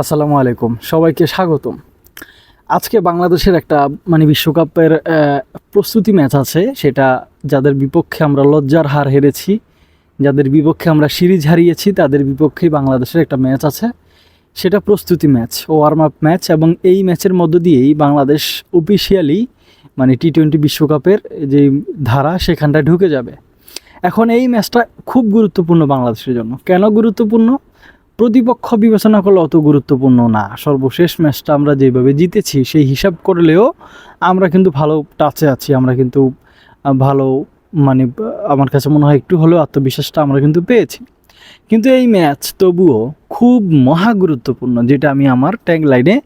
আসসালামু আলাইকুম। সবাইকে স্বাগতম। আজকে বাংলাদেশের একটা মানে বিশ্বকাপের প্রস্তুতি ম্যাচ আছে। সেটা যাদের বিপক্ষে আমরা লজ্জার হার হেরেছি, যাদের বিপক্ষে আমরা সিরিজ হারিয়েছি, তাদের বিপক্ষেই বাংলাদেশের একটা ম্যাচ আছে। সেটা প্রস্তুতি ম্যাচ ওয়ার্ম আপ ম্যাচ এবং এই ম্যাচের মধ্য দিয়েই বাংলাদেশ অফিসিয়ালি মানে টি টোয়েন্টি বিশ্বকাপের যে ধারা, সেখানটায় ঢুকে যাবে। এখন এই ম্যাচটা খুব গুরুত্বপূর্ণ বাংলাদেশের জন্য। কেন গুরুত্বপূর্ণ? প্রতিপক্ষ বিবেচনা করলে অত গুরুত্বপূর্ণ না। সর্বশেষ ম্যাচটা আমরা যেভাবে জিতেছি, সেই হিসাব করলেও আমরা কিন্তু ভালো টাচে আছি। আমরা কিন্তু ভালো মানে আমার কাছে মনে হয় একটু হলেও আত্মবিশ্বাসটা আমরা কিন্তু পেয়েছি। কিন্তু এই ম্যাচ তবুও খুব মহা গুরুত্বপূর্ণ, যেটা আমি আমার ট্যাগ লাইনে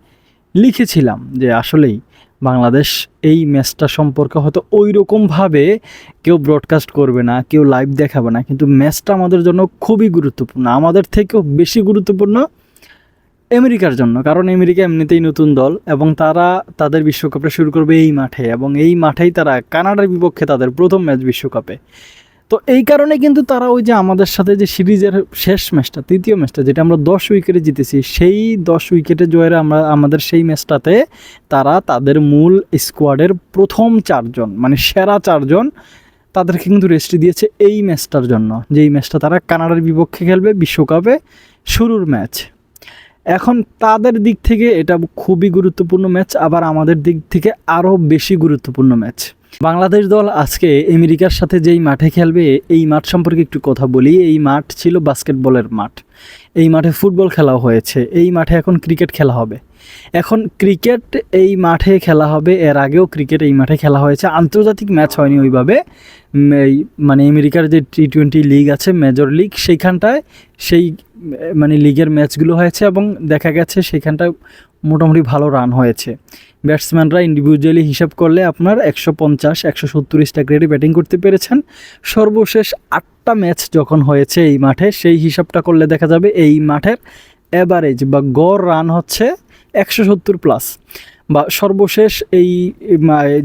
লিখেছিলাম যে আসলেই বাংলাদেশ এই ম্যাচটা সম্পর্কে হয়তো ওই রকমভাবে কেউ ব্রডকাস্ট করবে না, কেউ লাইভ দেখাবে না। কিন্তু ম্যাচটা আমাদের জন্য খুবই গুরুত্বপূর্ণ। আমাদের থেকেও বেশি গুরুত্বপূর্ণ আমেরিকার জন্য। কারণ আমেরিকা এমনিতেই নতুন দল এবং তারা তাদের বিশ্বকাপটা শুরু করবে এই মাঠে এবং এই মাঠেই তারা কানাডার বিপক্ষে তাদের প্রথম ম্যাচ বিশ্বকাপে। তো এই কারণে কিন্তু তারা ওই যে আমাদের সাথে যে সিরিজের শেষ ম্যাচটা, তৃতীয় ম্যাচটা, যেটা আমরা দশ উইকেটে জিতেছি, সেই দশ উইকেটে জয়ের আমরা, আমাদের সেই ম্যাচটাতে তারা তাদের মূল স্কোয়াডের প্রথম চারজন মানে সেরা চারজন তাদেরকে কিন্তু রেস্ট দিয়েছে এই ম্যাচটার জন্য যেই ম্যাচটা তারা কানাডার বিপক্ষে খেলবে, বিশ্বকাপে শুরুর ম্যাচ। এখন তাদের দিক থেকে এটা খুবই গুরুত্বপূর্ণ ম্যাচ, আবার আমাদের দিক থেকে আরও বেশি গুরুত্বপূর্ণ ম্যাচ। বাংলাদেশ দল আজকে আমেরিকার সাথে যেই মাঠে খেলবে, এই মাঠ সম্পর্কে একটু কথা বলি। এই মাঠ ছিল বাস্কেটবলের মাঠ। এই মাঠে ফুটবল খেলা হয়েছে। এই মাঠে এখন ক্রিকেট খেলা হবে। এখন ক্রিকেট এই মাঠে খেলা হবে, এর আগেও ক্রিকেট এই মাঠে খেলা হয়েছে। আন্তর্জাতিক ম্যাচ হয়নি ওইভাবে। এই মানে আমেরিকার যে টি টোয়েন্টি লিগ আছে মেজর লিগ সেইখানটায় সেই মানে লিগের ম্যাচগুলো হয়েছে এবং দেখা গেছে সেখানটায় মোটামুটি ভালো রান হয়েছে। ব্যাটসম্যানরা ইন্ডিভিজুয়ালি হিসাব করলে আপনার একশো পঞ্চাশ, একশো সত্তর গ্রেডে ব্যাটিং করতে পেরেছেন। সর্বশেষ আটটা ম্যাচ যখন হয়েছে এই মাঠে, সেই হিসাবটা করলে দেখা যাবে এই মাঠের অ্যাভারেজ বা গড় রান হচ্ছে একশো সত্তর প্লাস বা সর্বশেষ এই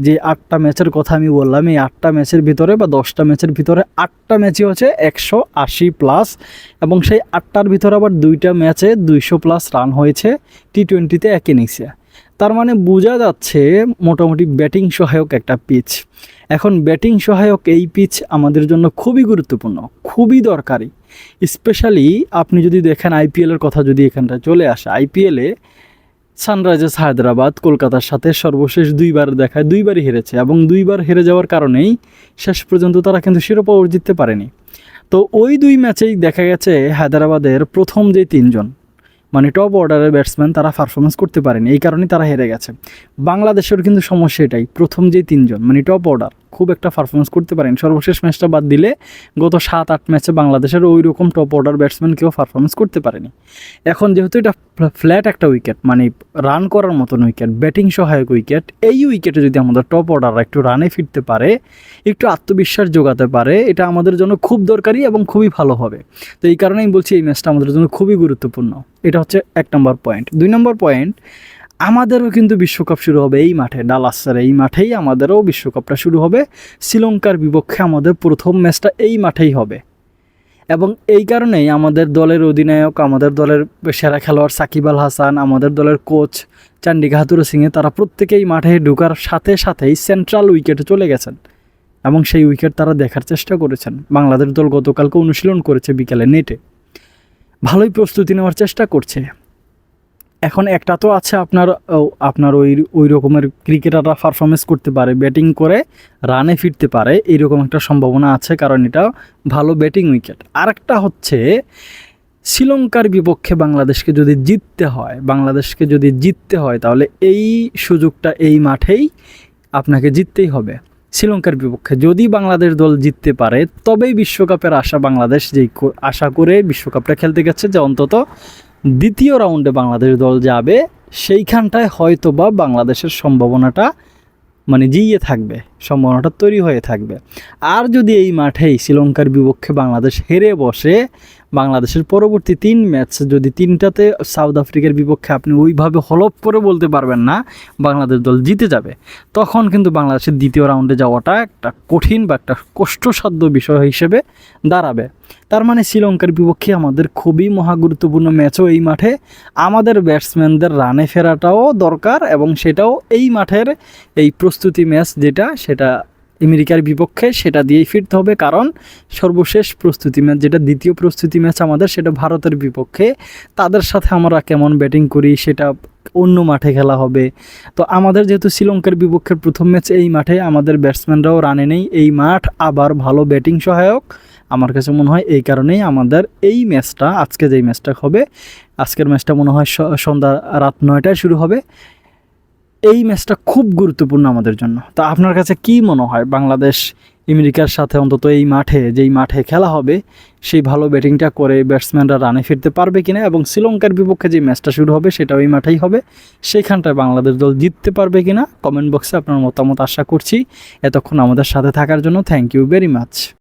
যে আটটা ম্যাচের কথা আমি বললাম, এই আটটা ম্যাচের ভিতরে বা দশটা ম্যাচের ভিতরে আটটা ম্যাচই হচ্ছে একশো আশি প্লাস এবং সেই আটটার ভিতরে আবার দুইটা ম্যাচে দুইশো প্লাস রান হয়েছে টি টোয়েন্টিতে এক ইনিংসে তার মানে বোঝা যাচ্ছে মোটামুটি ব্যাটিং সহায়ক একটা পিচ এখন ব্যাটিং সহায়ক এই পিচ আমাদের জন্য খুবই গুরুত্বপূর্ণ, খুবই দরকারি। স্পেশালি আপনি যদি দেখেন আইপিএলের কথা যদি এখানটা চলে আসে আইপিএলে সানরাইজার্স হায়দ্রাবাদ, কলকাতার সাথে সর্বশেষ দুইবার দেখায়, দুইবারই হেরেছে এবং দুইবার হেরে যাওয়ার কারণেই শেষ পর্যন্ত তারা কিন্তু শিরোপা জিততে পারেনি। তো ওই দুই ম্যাচেই দেখা গেছে হায়দ্রাবাদের প্রথম যে তিনজন মানে টপ অর্ডারের ব্যাটসম্যান তারা পারফরমেন্স করতে পারেনি, এই কারণেই তারা হেরে গেছে। বাংলাদেশের কিন্তু সমস্যা এটাই, প্রথম যে তিনজন মানে টপ অর্ডার খুব একটা পারফরমেন্স করতে পারেনি। সর্বশেষ ম্যাচটা বাদ দিলে গত সাত আট ম্যাচে বাংলাদেশের ওই রকম টপ অর্ডার ব্যাটসম্যান কেউ পারফরমেন্স করতে পারেনি। এখন যেহেতু এটা ফ্ল্যাট একটা উইকেট মানে রান করার মতন উইকেট ব্যাটিং সহায়ক উইকেট এই উইকেটে যদি আমাদের টপ অর্ডাররা একটু রানে ফিরতে পারে, একটু আত্মবিশ্বাস যোগাতে পারে, এটা আমাদের জন্য খুব দরকারি এবং খুবই ভালো হবে। তো এই কারণেই বলছি এই ম্যাচটা আমাদের জন্য খুবই গুরুত্বপূর্ণ। এটা হচ্ছে এক নম্বর পয়েন্ট দুই নম্বর পয়েন্ট আমাদেরও কিন্তু বিশ্বকাপ শুরু হবে এই মাঠে, ডালাসের এই মাঠেই আমাদেরও বিশ্বকাপটা শুরু হবে। শ্রীলঙ্কার বিপক্ষে আমাদের প্রথম ম্যাচটা এই মাঠেই হবে। এবং এই কারণেই আমাদের দলের অধিনায়ক, আমাদের দলের সেরা খেলোয়াড় সাকিব আল হাসান, আমাদের দলের কোচ চান্ডিকা হাতুর সিংয়ে তারা প্রত্যেকেই মাঠে ঢুকার সাথে সাথেই সেন্ট্রাল উইকেটে চলে গেছেন। এবং সেই উইকেট তারা দেখার চেষ্টা করেছেন। বাংলাদেশ দল গতকালকে অনুশীলন করেছে বিকেলে নেটে। ভালোই প্রস্তুতি নেওয়ার চেষ্টা করছে। এখন একটা তো আছে আপনার আপনার ওই ওই রকমের ক্রিকেটাররা পারফরমেন্স করতে পারে ব্যাটিং করে রানে ফিরতে পারে এইরকম একটা সম্ভাবনা আছে কারণ এটা ভালো ব্যাটিং উইকেট আরেকটা হচ্ছে, শ্রীলঙ্কার বিপক্ষে বাংলাদেশকে যদি জিততে হয়, বাংলাদেশকে যদি জিততে হয়, তাহলে এই সুযোগটা এই মাঠেই আপনাকে জিততেই হবে, শ্রীলঙ্কার বিপক্ষে। যদি বাংলাদেশ দল জিততে পারে, তবেই বিশ্বকাপের আশা বাংলাদেশ যেই আশা করে বিশ্বকাপটা খেলতে গেছে যে অন্তত দ্বিতীয় রাউন্ডে বাংলাদেশ দল যাবে, সেইখানটায় হয়তো বা বাংলাদেশের সম্ভাবনাটা মানে জিয়ে থাকবে, সম্ভাবনাটা তৈরি হয়ে থাকবে। আর যদি এই মাঠেই শ্রীলঙ্কার বিপক্ষে বাংলাদেশ হেরে বসে বাংলাদেশের পরবর্তী তিন ম্যাচ যদি তিনটাতে সাউথ আফ্রিকার বিপক্ষে আপনি ওইভাবে হলপ করে বলতে পারবেন না, বাংলাদেশ দল জিতে যাবে। তখন কিন্তু বাংলাদেশের দ্বিতীয় রাউন্ডে যাওয়াটা একটা কঠিন বা একটা কষ্টসাধ্য বিষয় হিসেবে দাঁড়াবে। তার মানে শ্রীলঙ্কার বিপক্ষে আমাদের খুবই মহা গুরুত্বপূর্ণ ম্যাচও এই মাঠে। আমাদের ব্যাটসম্যানদের রানে ফেরাটাও দরকার এবং সেটাও এই মাঠের এই প্রস্তুতি ম্যাচ যেটা, সেটা আমেরিকার বিপক্ষে সেটা দিয়েই ফিরতে হবে। কারণ সর্বশেষ প্রস্তুতি ম্যাচ, যেটা দ্বিতীয় প্রস্তুতি ম্যাচ আমাদের, সেটা ভারতের বিপক্ষে। তাদের সাথে আমরা কেমন ব্যাটিং করি, সেটা অন্য মাঠে খেলা হবে। তো আমাদের যেহেতু শ্রীলঙ্কার বিপক্ষের প্রথম ম্যাচ এই মাঠে, আমাদের ব্যাটসম্যানরাও রানে নেই। এই মাঠ আবার ভালো ব্যাটিং সহায়ক। আমার কাছে মনে হয় এই কারণেই আমাদের এই ম্যাচটা, আজকে যেই ম্যাচটা হবে, আজকের ম্যাচটা মনে হয় সন্ধ্যা রাত নয়টায় শুরু হবে। এই ম্যাচটা খুব গুরুত্বপূর্ণ আমাদের জন্য। তো আপনার কাছে কি মনে হয়? বাংলাদেশ, আমেরিকার সাথে অন্তত এই মাঠে, যেই মাঠে খেলা হবে, সেই ভালো ব্যাটিংটা করে ব্যাটসম্যানরা রানে ফিরতে পারবে কিনা? এবং শ্রীলঙ্কার বিপক্ষে যে ম্যাচটা শুরু হবে সেটা ওই মাঠেই হবে। সেইখানটায় বাংলাদেশ দল জিততে পারবে কিনা? কমেন্ট বক্সে আপনার মতামত আশা করছি। এতক্ষণ আমাদের সাথে থাকার জন্য থ্যাংক ইউ ভেরি মাচ